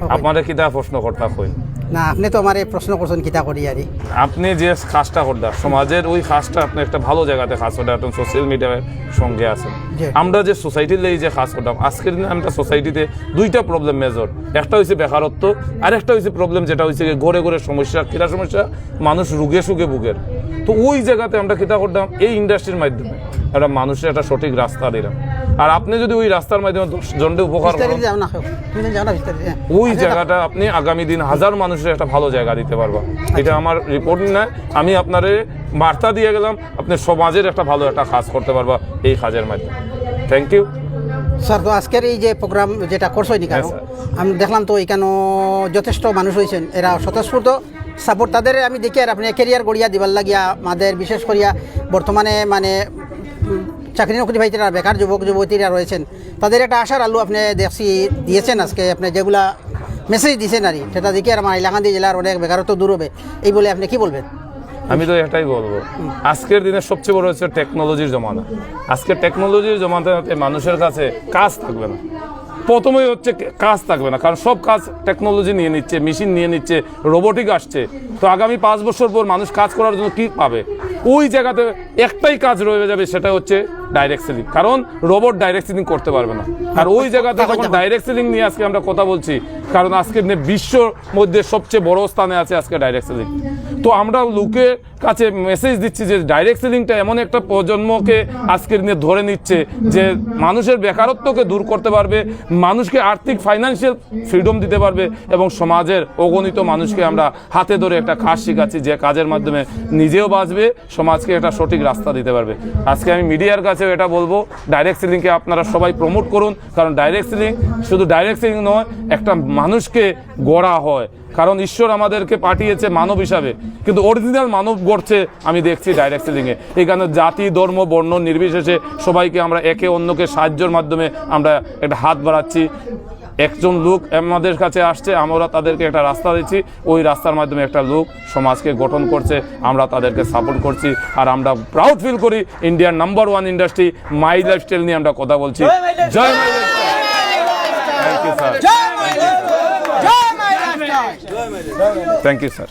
আপনারা কিতা প্রশ্ন করতা কই না আপনি তো আমার প্রশ্ন করছেন কিতা করি আরে। আপনি যে কাজটা করতেন সমাজের ওই কাজটা আপনি একটা ভালো জায়গাতে কাজ করতে এখন সোশ্যাল মিডিয়ার সঙ্গে আছেন। আমরা যে সোসাইটির এই যে কাজ করতাম আজকের দিনে আমরা সোসাইটিতে দুইটা প্রবলেম মেজর একটা হয়েছে বেকারত্ব আর একটা হয়েছে প্রবলেম যেটা হয়েছে গিয়ে ঘরে ঘরে সমস্যা কিরা সমস্যা? মানুষ রুগে সুগে বুকের তো ওই জায়গাতে আমরা কিতা করতাম এই ইন্ডাস্ট্রির মাধ্যমে। একটা মানুষের একটা সঠিক রাস্তা দিলাম। আর আপনি যদি ওই রাস্তার মাধ্যমে দশ জনকে উপকার হ্যাঁ। ওই জায়গাটা আপনি আগামী দিন হাজার মানুষের একটা ভালো জায়গা দিতে পারবা। এটা আমার রিপোর্ট না। আমি আপনারে বার্তা দিয়ে গেলাম আপনি সমাজের একটা ভালো একটা কাজ করতে পারবা এই কাজের মাধ্যমে। থ্যাংক ইউ স্যার তো আজকের এই যে প্রোগ্রাম যেটা করছ নি কেন হ্যাঁ, আমি দেখলাম তো এখানে যথেষ্ট মানুষ হয়েছেন। এরা স্বতঃস্ফূর্ত সাপোর্ট তাদের আমি দেখি আর আপনি ক্যারিয়ার গড়িয়া দিবার লাগিয়া আমাদের বিশেষ করিয়া বর্তমানে মানে চাকরি নকরি ভাইতেরা, বেকার যুবক, যুবতীরা রয়েছেন। তাদের একটা আশার আলু আপনি দেখছি, দিয়েছেন আজকে, আপনি যেগুলা মেসেজ দিয়েছেন আর সেটা দেখি আর আমার ইলাকান্দি জেলার অনেক বেকারত্ব দূর হবে। এই বলে আপনি কি বলবেন? আমি তো এটাই বলব। আজকের দিনে সবচেয়ে বড় হচ্ছে টেকনোলজির জমানা। আজকে টেকনোলজির জমানাতে মানুষের কাছে কাজ থাকবে না। প্রথমেই হচ্ছে কাজ থাকবে না। কারণ সব কাজ টেকনোলজি নিয়ে নিচ্ছে মেশিন নিয়ে নিচ্ছে রোবোটিক আসছে। তো আগামী পাঁচ বছর পর মানুষ কাজ করার জন্য কি পাবে? ওই জায়গাতে একটাই কাজ রয়ে যাবে, সেটা হচ্ছে ডাইরেক্ট সেলিং কারণ রোবট ডাইরেক্ট সেলিং করতে পারবে না। আর ওই জায়গাতে যখন ডাইরেক্ট সেলিং নিয়ে আজকে আমরা কথা বলছি কারণ আজকে দিনে বিশ্বর মধ্যে সবচেয়ে বড় স্থানে আছে আজকে ডাইরেক্ট সেলিং তো আমরা লোকের কাছে মেসেজ দিচ্ছি যে ডাইরেক্ট সেলিংটা এমন একটা প্রজন্মকে আজকের দিনে ধরে নিচ্ছে যে মানুষের বেকারত্বকে দূর করতে পারবে মানুষকে আর্থিক ফাইন্যান্সিয়াল ফ্রিডম দিতে পারবে এবং সমাজের অগণিত মানুষকে আমরা হাতে ধরে একটা কাজ শেখাচ্ছি যে কাজের মাধ্যমে নিজেও বাঁচবে সমাজকে একটা সঠিক রাস্তা দিতে পারবে। আজকে আমি মিডিয়ার কাছেও এটা বলব ডাইরেক্ট সেলিংকে আপনারা সবাই প্রমোট করুন, কারণ ডাইরেক্ট সেলিং শুধু ডাইরেক্ট সেলিং নয়, একটা মানুষকে গড়া হয়। কারণ ঈশ্বর আমাদেরকে পাঠিয়েছে মানব হিসাবে, কিন্তু অরিজিনাল মানব গড়ছে, আমি দেখছি ডাইরেক্ট সেলিংয়ে এখানে জাতি, ধর্ম, বর্ণ নির্বিশেষে সবাইকে আমরা একে অন্যকে সাহায্যের মাধ্যমে আমরা একটা হাত বাড়াচ্ছি। একজন লোক আমাদের কাছে আসছে আমরা তাদেরকে একটা রাস্তা দিচ্ছি। ওই রাস্তার মাধ্যমে একটা লোক সমাজকে গঠন করছে আমরা তাদেরকে সাপোর্ট করছি আর আমরা প্রাউড ফিল করি। ইন্ডিয়ার number one industry my lifestyle নিয়ে আমরা কথা বলছি। জয় my thank you sir thank you sir